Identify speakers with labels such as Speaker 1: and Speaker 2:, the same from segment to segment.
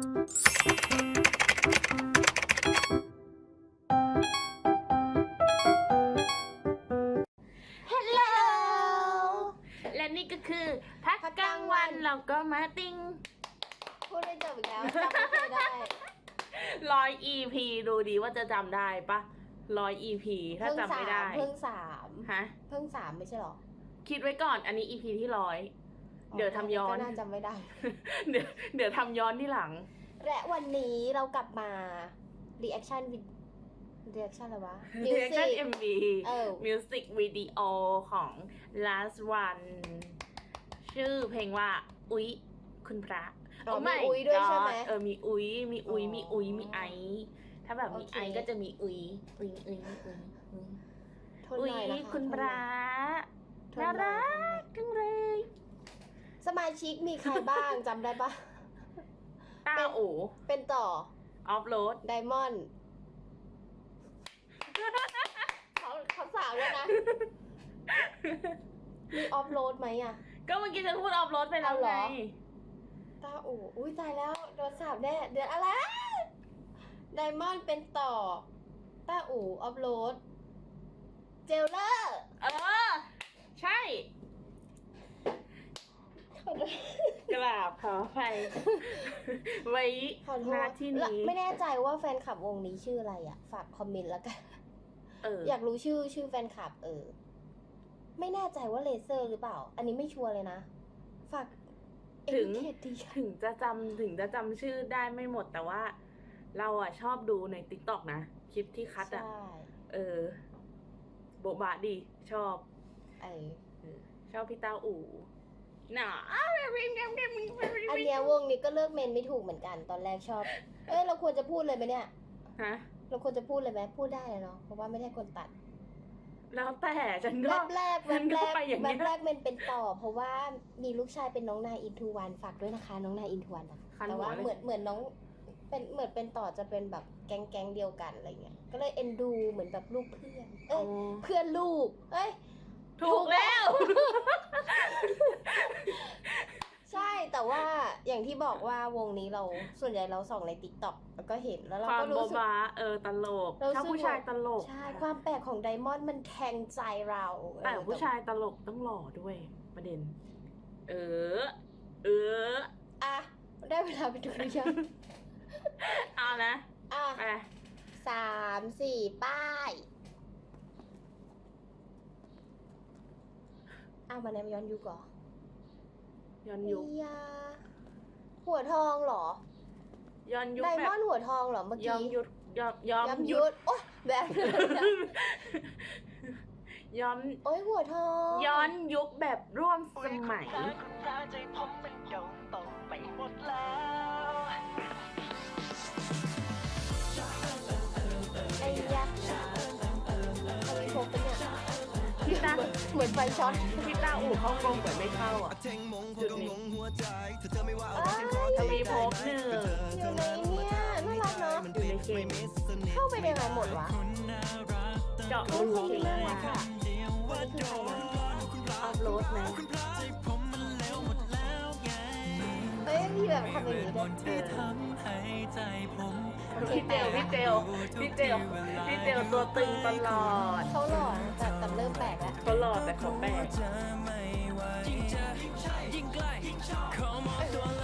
Speaker 1: ฮัลโหลและนี่ก็คือพักกลางวันเราก็มาติ้ง
Speaker 2: พูดได้จบอีกแล้วจำไม่เคยได้
Speaker 1: ร้อย EP ดูดีว่าจะจำได้ปะร้อย EP ถ้าจำไม่ได้
Speaker 2: เพิ่งสาม
Speaker 1: ฮะ
Speaker 2: เพิ่งสามไม่ใช่หรอ
Speaker 1: คิดไว้ก่อนอันนี้ EP ที่ร้อย เดี๋ยวทำย้อน
Speaker 2: ก็น่าจำไม่ได้
Speaker 1: เดี๋ยวเดี๋ยวทำย้อนที่หลัง
Speaker 2: และวันนี้เรากลับมา reaction วิด reaction อะไรวะ
Speaker 1: Reaction
Speaker 2: Music
Speaker 1: MV
Speaker 2: เออ
Speaker 1: Music Video ของ Last One ชื่อเพลงว่า อุ๊ย คุณพระ
Speaker 2: อ๋อ
Speaker 1: Oh
Speaker 2: มี
Speaker 1: my
Speaker 2: อุ๊ยด้วยใช่ไหม
Speaker 1: God เออมีอุ๊ย มีอุ๊ย
Speaker 2: อ๋อ
Speaker 1: มีอุ๊ย มีไอถ้าแบบมี
Speaker 2: โอเค
Speaker 1: ไอก็จะมีอุ๊ยอุ๊ยอุ๊ยอุ๊ยอุ๊ย
Speaker 2: ทน
Speaker 1: อุ๊
Speaker 2: ห
Speaker 1: ย
Speaker 2: น่อยนะคะ
Speaker 1: คุณพระ
Speaker 2: ทนห
Speaker 1: น่า
Speaker 2: น่อย
Speaker 1: รักจังเลย
Speaker 2: สมาชิกมีใครบ้างจำได้ปะ
Speaker 1: ต้า
Speaker 2: เป็น
Speaker 1: อู
Speaker 2: เป็นต่อ
Speaker 1: ออฟโรด
Speaker 2: ไดมอนด์เขาเขาสาวด้วยนะ มีออฟโรดไหมอะ
Speaker 1: ก็เมื่อกี้ฉันพูดออฟโรดไปแล้ว
Speaker 2: เอาเหร
Speaker 1: ไง
Speaker 2: อ ตาอูอุ้ยตายแล้วโดนสาบแน่เดือนอะไรไดมอนด์เป็นต่อต้าอูออฟโรด เจลเลอร์
Speaker 1: เออ ใช่ กราบขออภัยไว้
Speaker 2: ขอโท
Speaker 1: หน้า
Speaker 2: ษ
Speaker 1: ที่
Speaker 2: และ
Speaker 1: นี้
Speaker 2: ไม่แน่ใจว่าแฟนคลับวงนี้ชื่ออะไรอะ ฝากคอมเมนต์แล้วกัน
Speaker 1: เออ
Speaker 2: อยากรู้ชื่อชื่อแฟนคลับ เออ ไม่แน่ใจว่าเลเซอร์หรือเปล่า อันนี้ไม่ชัวร์เลยนะ ฝาก
Speaker 1: ถึง
Speaker 2: เอ็นเคดี
Speaker 1: ถึงจะจำถึงจะจำชื่อได้ไม่หมดแต่ว่า เราอะชอบดูในติ๊กต็อกนะ คลิปที่คัด
Speaker 2: ใช่
Speaker 1: อะเออ โบบะดี ชอบ
Speaker 2: เออ
Speaker 1: เออชอบพี่เต้าอู่ น่ะ
Speaker 2: อันเนี้ยวงนี้ก็เลิกเมนไม่ถูกเหมือนกันตอนแรกชอบ เอ้ยเราควรจะพูดเลยไหมเนี่ย
Speaker 1: ฮะ
Speaker 2: เราควรจะพูดเลยไหมพูดได้เลยเนาะเพราะว่าไม่ได้คนตัด
Speaker 1: แล้วแต่ฉัน
Speaker 2: แว
Speaker 1: ก็
Speaker 2: บแรกแว
Speaker 1: ฉัน
Speaker 2: บ
Speaker 1: ก็
Speaker 2: แรก
Speaker 1: ไปอย่าง
Speaker 2: แว
Speaker 1: เงี้
Speaker 2: บ
Speaker 1: ย
Speaker 2: แรกเมนเป็นต่อ เพราะว่ามีลูกชายเป็นน้องนายอินทูวันฝากด้วยนะคะ น้องนายอินทูวันนะ
Speaker 1: คัน
Speaker 2: แต่
Speaker 1: หัว
Speaker 2: ว่า
Speaker 1: เลย
Speaker 2: เหมือนเหมือนน้องเป็นเหมือนเป็นต่อจะเป็นแบบแก๊งแก๊งเดียวกันอะไรเงี้ยก็เลยเอ็นดูเหมือนแบบลูกเพื่อน เอ้ย
Speaker 1: โอ้
Speaker 2: เพื่อนลูก เอ้ย
Speaker 1: ถูกแล้ว
Speaker 2: ใช่แต่ว่าอย่างที่บอกว่าวงนี้เราส่วนใหญ่เราส่องในติ๊กต็อกแล้วก็เห็นแล้วเรา
Speaker 1: ความ
Speaker 2: ก็
Speaker 1: โบ
Speaker 2: รู้สึก
Speaker 1: บาเออตลก
Speaker 2: เรา
Speaker 1: ชอบ
Speaker 2: รู้สึก
Speaker 1: ผู้ชายตลก
Speaker 2: ใช่ความแปลกของไดมอนด์มันแทงใจเราเออ
Speaker 1: แต่ผู้ชายตลกต้องหล่อด้วยประเด็น เออ เออ
Speaker 2: อะได้เวลาไปดูหรือยัง
Speaker 1: เอานะ
Speaker 2: อะ
Speaker 1: ไป
Speaker 2: สามสี่ป้าย อ้าววันนี้มาย้อนยุคเหรอ
Speaker 1: ย้อนยุค
Speaker 2: ยาหัวทองเหรอ
Speaker 1: ย้อนยุค
Speaker 2: ได
Speaker 1: แบ
Speaker 2: มอบนด์หัวทองเหรอเมื่อ
Speaker 1: ย้อ
Speaker 2: กี้
Speaker 1: มยุคย้อมย้อม
Speaker 2: ย้ำ
Speaker 1: ยุ
Speaker 2: ยุ
Speaker 1: ค
Speaker 2: ดโอ๊ยแบบ
Speaker 1: ย้อน
Speaker 2: โอ้ยหัวทอง
Speaker 1: ย้อนยุคแบบร่วมสมัย
Speaker 3: ใจผมมันโยงตกไปหมดแล้ว
Speaker 2: เหมือนไฟช็อต
Speaker 1: พี่ตาอู่เข้ากรมเหมือนไม่เข้าอะ
Speaker 4: เท่งมงผมก็งงหัวใจถ้าเธอไม่ว่าเอา
Speaker 2: อ้า
Speaker 4: ไว้
Speaker 2: ย
Speaker 4: ฉันขอ
Speaker 1: ทวีภพหนึ่ง
Speaker 2: อยู่ในเนี่ยน่ารักเนาะ
Speaker 4: มันเป็นไม่มิสสนิท
Speaker 2: เข้าไปได้ไงหมดวะ
Speaker 1: เจาะ
Speaker 2: โอ้
Speaker 1: รู
Speaker 2: ย
Speaker 1: จริง
Speaker 2: น่า
Speaker 1: เล
Speaker 2: รั
Speaker 1: ย
Speaker 2: กอะอันนี้คือใครนะ
Speaker 1: ออฟโรดไหม
Speaker 2: เฮ้ยพี่แบบทำอย่างนี้ด้วย
Speaker 1: เออ
Speaker 2: โอเค
Speaker 1: พี่เจลพี่เจลพี่เจลพี่เจลตัวตึงตลอด
Speaker 2: เขาหล่อนะแต่แต่เริ่มแปลกแล้ว
Speaker 1: เขาหล่อแต่เขาแปลก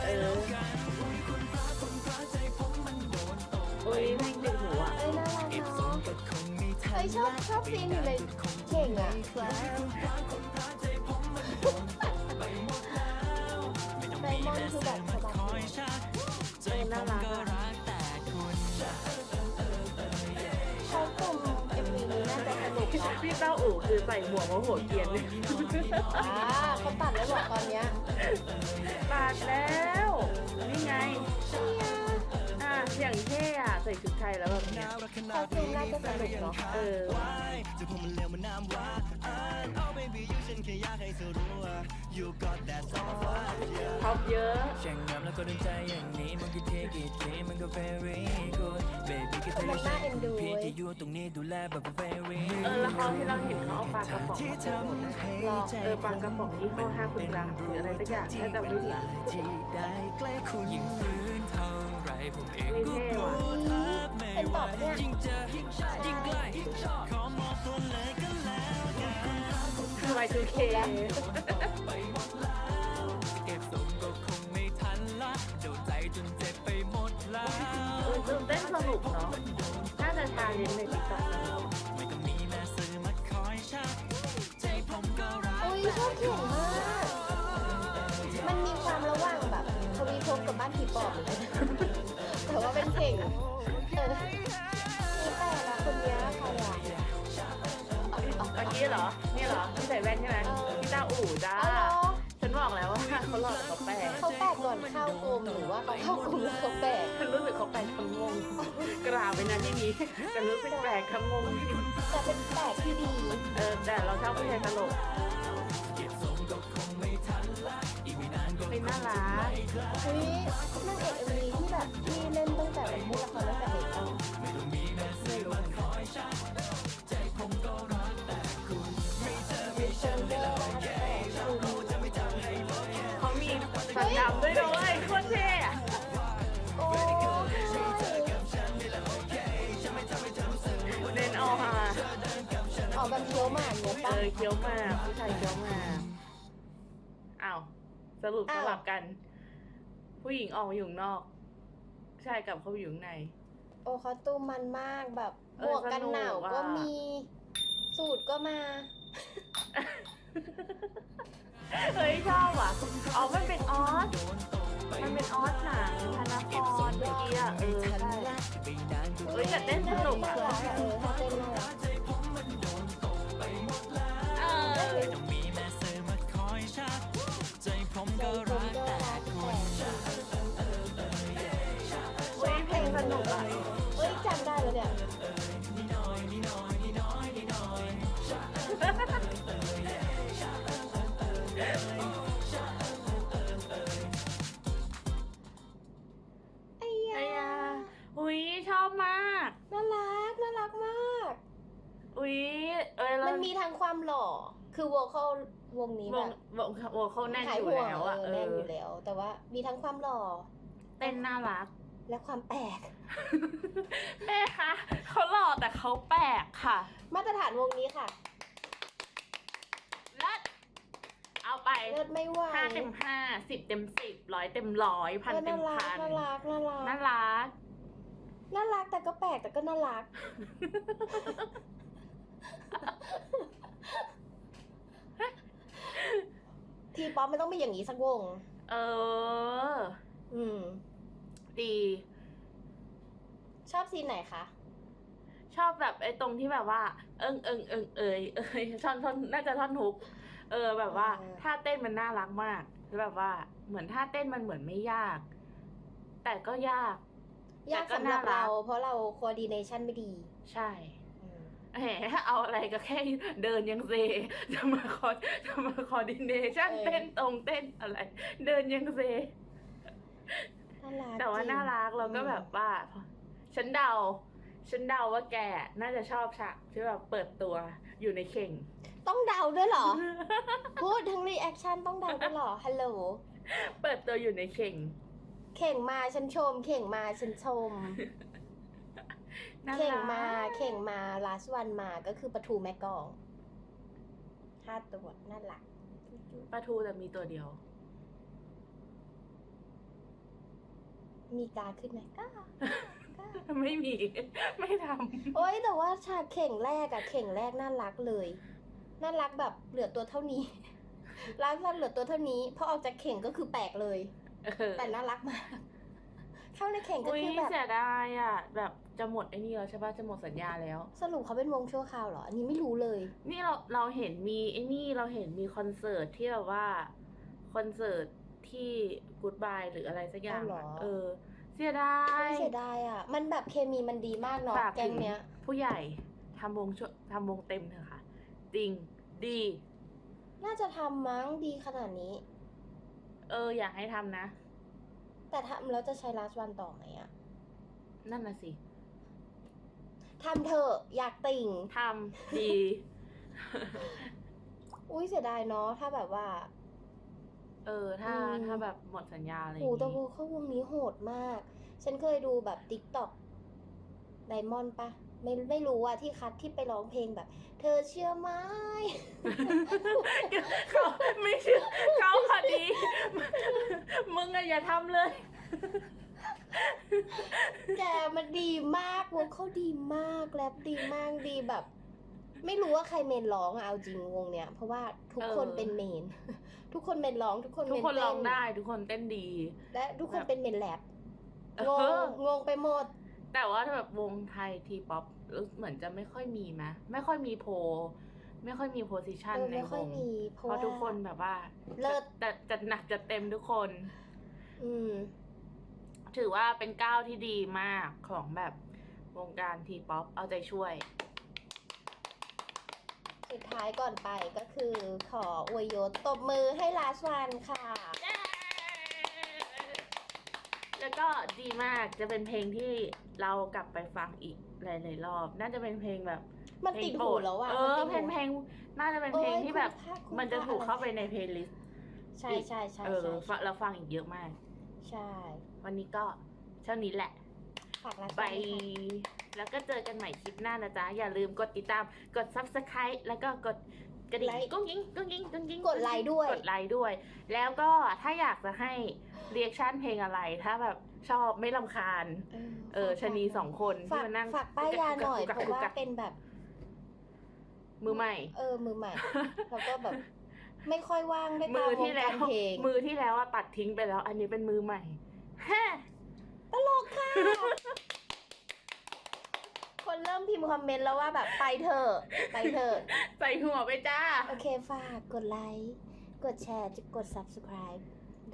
Speaker 1: เออโอ้ยแม่งติดหูอะ
Speaker 2: เอ้ยน่ารักเนาะเฮ้ยชอบชอบซีนอยู่เลยเก่งอะไดมอนด์คือแบบ
Speaker 1: เนาะพี่เต้าอู่คือใส่หมวกมาโหดเกรียนเลย
Speaker 2: อ่าเขาตัดแล้วบอกตอนเนี้ย
Speaker 1: ตัดแล้วนี่ไง
Speaker 2: เนี่ย
Speaker 1: อะอย่างเท่อะใส่ชุดไทยแล้วแบบเนี้ย
Speaker 2: คอสตูมน่าจะสนุกเนาะ
Speaker 1: เออ
Speaker 4: จะพอมันเร็วมันน้ำว่าอ่านเอา baby you ฉันแค่อยากให้เธอรู้ ว่า you got that summer vibe yeah
Speaker 1: ท็อปเยอะ
Speaker 3: ช่างงามแล้วก็ดึงใจอย่างนี้มันก็เท่กี่ทีมันก็ very good baby ก็เธอ
Speaker 2: มันน่าเอ็นดู
Speaker 3: พี่
Speaker 2: เว้ย
Speaker 3: จะอยู่ตรงนี้ดูแลแบบ very
Speaker 1: เออแล้วเขาที่เราเห็นเขาเอาปลากระป๋อง
Speaker 3: ที่
Speaker 1: มา
Speaker 3: ท
Speaker 1: โปรโมทำนะ
Speaker 3: ให้
Speaker 2: หรอ
Speaker 3: ใจ
Speaker 1: เออปลากระป๋องยี่ห้อห้าคุณรักหรืออะไรสักอย่างถ้าจำไม่ผิด
Speaker 3: ที่ได้ใกล้คุณยิ่งฟื้นเท่าไรผมเอง
Speaker 1: อุ้ย
Speaker 3: ก็
Speaker 1: เท่
Speaker 3: กลั
Speaker 1: ว่ะ
Speaker 3: วแทบไม่
Speaker 2: เป็น
Speaker 3: ไหว
Speaker 2: ต่อปะเนี่ย
Speaker 3: ยิ่งเจอยิ่งใกล้ยิ่งชอบขอมอบตัวเลยก็แล้วกัน
Speaker 1: คือ Y2K
Speaker 3: เก็บทรงก็คงไม่ทันละเจ้าใจจนเจ็บไปหมดแล้ว
Speaker 1: เออตื่นเต้นสนุกเนาะน่าจะทานเลนในติ๊กต็อก
Speaker 3: ไม่ต้องมีแม่อมาคอยชักใจผมก็รัก
Speaker 2: อุ้ยชอบเขียนมาก มันมีความระหว่างแบบทวีภพกับบ้านผีปอบเหมือนกันแต่ว่าเป็นเข่ง อ
Speaker 1: พี่ต้าอู่จ้า
Speaker 2: เอาเหรอ
Speaker 1: ฉันบอกแล้วว่าเขาหลอกเขาแปลก
Speaker 2: เขาแปลกก่อนเข้ากรมหรือว่าเขาเข้ากรมแล้วเขาแปลก
Speaker 1: ฉันรู้สึกเขาแปลกทั้งงงกราบไปนะที่นี้แต่รู้สึกแปลกทั้งงง
Speaker 2: แต่เป็นแปลกที่ดี
Speaker 1: เออแต่เราชอบผู้ชายตลก
Speaker 3: เก็บทรงก็คงไม่ทันละอีกไม่นานก็
Speaker 1: เป็นน่ารัก
Speaker 2: อุ้ยนางเอกเอ็มวีที่แบบที่เล่นตั้งแต่เป็นเล่นละคร
Speaker 3: สั
Speaker 1: ญญาณด้วยนะเว้ยคตรเท่อะ
Speaker 2: โอ้
Speaker 1: เน้นเอาฮา
Speaker 2: ออกแบบเคี้ยวหมากเลย
Speaker 1: เอ
Speaker 2: ปะ
Speaker 1: อเคี้ยวมากผู้ชายเคี้ยวมากอ้าวสรุปส
Speaker 2: อ้าว
Speaker 1: ลับกัน ผู้หญิงออกมาอยู่ข้างนอกผู้ชายกลับเข้าไปอยู่ข้างใน
Speaker 2: โอ้คอสตูมมันมากแบบห
Speaker 1: เอ
Speaker 2: ม
Speaker 1: อ
Speaker 2: วกกันหนาว
Speaker 1: สนุกอะ
Speaker 2: ก็มี สูตรก็มา
Speaker 1: เฮ้ยชอบอะ อ๋อ มันเป็นออส มันเป็นออสหนังพระนครเมื่อกี้อะ เออ ใช่เฮ้ยแต่เต้นสนุกอะ
Speaker 2: น่ารัเออเต้น มันมีทั้งความหล่อ คือวอลเขาวงนี้
Speaker 1: ว
Speaker 2: แบ
Speaker 1: ง
Speaker 2: บ
Speaker 1: วงวงเขาแน่น
Speaker 2: หาย
Speaker 1: อยู่
Speaker 2: ห่วง
Speaker 1: แล้ว
Speaker 2: เอ
Speaker 1: อะ
Speaker 2: อ
Speaker 1: เอ
Speaker 2: แน่น
Speaker 1: อ
Speaker 2: อยู่แล้ว แต่ว่ามีทั้งความหล่อ
Speaker 1: เต้นน่ารัก
Speaker 2: และความแปลก
Speaker 1: แม่คะเขาหล่อแต่เขาแปลกค่ะ
Speaker 2: มาตรฐานวงนี้ค่ะ
Speaker 1: และเอาไป
Speaker 2: เลิศไม่ไหว
Speaker 1: ห้าเต็มห้าสิบเต็มสิบร้อยเต็มร้อยพัน
Speaker 2: เออ
Speaker 1: เต็
Speaker 2: น่ามรั
Speaker 1: พั
Speaker 2: ก
Speaker 1: น
Speaker 2: น่ารักน่ารัก
Speaker 1: น่ารัก
Speaker 2: น่ารักแต่ก็แปลกแต่ก็น่ารัก ทีป๊อปมันต้องมีอย่างนี้สักวง
Speaker 1: เออ
Speaker 2: อืม
Speaker 1: ดี
Speaker 2: ชอบซีนไหนคะ
Speaker 1: ชอบแบบไอ้ตรงที่แบบว่า เอิงเอิงเอิงเอยเอยท่อนท่อนน่าจะท่อนฮุก เออ แบบว่า
Speaker 2: อ่า
Speaker 1: ท่าเต้นมันน่ารักมากแล้วแบบว่า เหมือนท่าเต้นมันเหมือนไม่ยาก แต่ก็ยาก
Speaker 2: ยาก
Speaker 1: แต่ก็
Speaker 2: สำหรับ
Speaker 1: น่ารั
Speaker 2: เรา
Speaker 1: ก
Speaker 2: เพราะเรา coordination ไม่ดี
Speaker 1: ใช่
Speaker 2: อืม
Speaker 1: แหมเอาอะไรก็แค่เดินยังเซจะมาคอจะมาคอดิเนชันเต้นตรงเต้นอะไร เดินยังเซ
Speaker 2: น่ารัก
Speaker 1: แต่ว่า
Speaker 2: จง
Speaker 1: น่ารักเราก็
Speaker 2: อืม
Speaker 1: แบบว่า ฉันเดา ฉันเดาว่าแกน่าจะชอบฉากที่แบบเปิดตัวอยู่ในเข่ง
Speaker 2: ต้องเดาด้วยเหรอ พูดทั้งรีแอคชั่นต้องเดาด้วยเหรอ ฮัลโหล
Speaker 1: เปิดตัวอยู่ในเข่ง
Speaker 2: เข่งมาฉันชม เข่งมาฉันชม
Speaker 1: น่า
Speaker 2: เข่ง
Speaker 1: รัก
Speaker 2: มาเข่งมา last one มาก็คือปลาทูแม่กลองห้าตัวน่ารัก
Speaker 1: ปลาทูแต่มีตัวเดียว
Speaker 2: มีกาขึ้นไหมก้าก้า
Speaker 1: ไม่มี ไม่ท
Speaker 2: โอ้ยแต่ว่าฉากเข่งแรกอะเข่งแรกน่ารักเลย น่ารักแบบเหลือตัวเท่านี้ ร้านซันเหลือตัวเท่านี้พอออกจากเข่งก็คือแปลกเลยำ
Speaker 1: เออ
Speaker 2: แต่น่ารักมาก เข้าในเข่งก็
Speaker 1: อุ้ย
Speaker 2: คือแบบ
Speaker 1: เสียดายอะ แบบจะหมดไอ้นี่แล้วใช่ปะจะหมดสัญญาแล้ว
Speaker 2: สรุปเขาเป็นวงชั่วคราวเหรอ อันนี้ไม่รู้เลย
Speaker 1: นี่เราเราเห็นมีไอ้นี่เราเห็นมีคอนเสิร์ตที่แบบว่าคอนเสิร์ตที่กูดบายหรืออะไรสักอย่าง
Speaker 2: เอาเหรอ
Speaker 1: อะเออ เสียดาย
Speaker 2: เสียดายอะ มันแบบเคมีมันดีมากเนาะ
Speaker 1: ฝาก
Speaker 2: แก๊
Speaker 1: ถึ
Speaker 2: ง
Speaker 1: ง
Speaker 2: เนี้ย
Speaker 1: ผู้ใหญ่ทำวงช่วยทำวงเต็มเถอะค่ะจริงดี
Speaker 2: น่าจะทำมั้งดีขนาดนี้
Speaker 1: เออ อยากให้ทำนะ
Speaker 2: แต่ทำแล้วจะใช้ last one ต่อไหมอะ
Speaker 1: นั่นน่ะสิ
Speaker 2: ทำเถอะอยากติ่ง
Speaker 1: ทำดี
Speaker 2: อุ้ยเสียดายเนาะถ้าแบบว่า
Speaker 1: เออ ถ้า
Speaker 2: อืม
Speaker 1: ถ้าแบบหมดสัญญาอะไรอ
Speaker 2: โห
Speaker 1: ย่าง
Speaker 2: แต่
Speaker 1: งี้
Speaker 2: วงเข้าวงนี้โหดมาก ฉันเคยดูแบบติ๊กต็อกไดมอนด์ปะ ไม่ไม่รู้อะที่คัดที่ไปร้องเพลงแบบ เธอเชื่อไหม
Speaker 1: เขาไม่เชื่อเขาพอดีมึงอะอย่าทำเลย
Speaker 2: แกมันดีมากวงเขาดีมากแรปดีมากดีแบบ ไม่รู้ว่าใครเมนร้องอะเอาจริงวงเนี้ยเพราะว่าทุกคน
Speaker 1: เออ
Speaker 2: เป็นเมน ทุกคนเมนร้องทุกคน
Speaker 1: ทุก
Speaker 2: เมน
Speaker 1: คน
Speaker 2: เต้
Speaker 1: ร้องได้ทุกคนเต้นดี
Speaker 2: และทุกคนเป็นเมนแรป
Speaker 1: เองอ
Speaker 2: งงงไปหมด
Speaker 1: แต่ว่าแบบวงไทยทีป๊อป เหมือนจะไม่ค่อยมีไหมไม่ค่อยมีโพลไม่ค่อยมีโพสิชัน
Speaker 2: เออ
Speaker 1: ใน
Speaker 2: ไม่
Speaker 1: ว
Speaker 2: ค่อย
Speaker 1: ง
Speaker 2: มีเพ
Speaker 1: เพ
Speaker 2: ราะ
Speaker 1: ราะ
Speaker 2: ว่า
Speaker 1: ทุกคนแบบว่า
Speaker 2: เลิศ
Speaker 1: จะจะหนักจะเต็มทุกคน
Speaker 2: อืม
Speaker 1: ถือว่าเป็นก้าวที่ดีมากของแบบวงการทีป๊อปเอาใจช่วย
Speaker 2: สุดท้ายก่อนไปก็คือขออวยยศตบมือให้ลาสวันค่ะ
Speaker 1: แล้วก็ดีมากจะเป็นเพลงที่เรากลับไปฟังอีกหลายๆรอบ น่าจะเป็นเพลงแบบ
Speaker 2: มันติดหูแล้วอะ
Speaker 1: เอ
Speaker 2: มัน
Speaker 1: อ
Speaker 2: ติด
Speaker 1: เพล
Speaker 2: หู
Speaker 1: งเพลงน่าจะเป็นเพลง
Speaker 2: โอ้ย
Speaker 1: ที่แบบ
Speaker 2: คุ้มค่าคุ้ม
Speaker 1: มันจะ
Speaker 2: ค่า
Speaker 1: ถูกเข้าไปในเพลย์ลิสต์
Speaker 2: ใช่ใช่ใช่
Speaker 1: เออ
Speaker 2: ใช่
Speaker 1: ฟังเราฟังอีกเยอะมาก
Speaker 2: ใช่
Speaker 1: วันนี้ก็เท่านี้แหละ
Speaker 2: ฝากลาส
Speaker 1: ไป
Speaker 2: วันค่ะ
Speaker 1: แล้วก็เจอกันใหม่คลิปหน้านะจ๊ะ อย่าลืมกดติดตาม กด subscribe แล้วก็กด กระดิ่งกุ้งยิงกุ้งยิงกุ้งยิง
Speaker 2: กดไลค์ด้วย
Speaker 1: กดไลค์ด้วย แล้วก็ถ้าอยากจะให้เรียกชั่นเพลงอะไร ถ้าแบบชอบไม่ลำคาญ เออชะนีสองคนที่
Speaker 2: ฝาก
Speaker 1: มานั่ง
Speaker 2: ฝากป้ายยาหน่อย
Speaker 1: กุก
Speaker 2: เพ
Speaker 1: กัก
Speaker 2: ราะ
Speaker 1: กุก
Speaker 2: ว่า
Speaker 1: กัก
Speaker 2: เป็นแบบ
Speaker 1: มือใหม่
Speaker 2: เออ มือใหม่ แล้วก็แบบ ไม่ค่อยว่างได้
Speaker 1: มื
Speaker 2: ตาม
Speaker 1: อ
Speaker 2: ว
Speaker 1: ที่
Speaker 2: ง
Speaker 1: แล้
Speaker 2: กาวรเพลง
Speaker 1: มือที่แล้วอะตัดทิ้งไปแล้ว อันนี้เป็นมือใหม่ฮะ
Speaker 2: ตลกค่ะ คนเริ่มพิมพ์คอมเมนต์แล้วว่าแบบไปเถอะไปเถอะ
Speaker 1: ใส่หัวไปจ้า
Speaker 2: โอเคฝากกดไลค์กดแชร์กด subscribe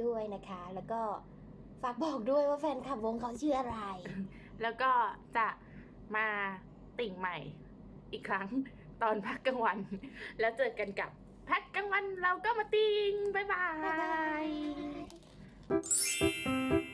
Speaker 2: ด้วยนะคะ แล้วก็ฝากบอกด้วยว่าแฟนคลับวงเขาชื่ออะไร
Speaker 1: แล้วก็จะมาติ่งใหม่อีกครั้งตอนพักกลางวัน แล้วเจอกันกับพักกลางวันเราก็มาติ่ง บ๊ายบา
Speaker 2: บ๊ายบายย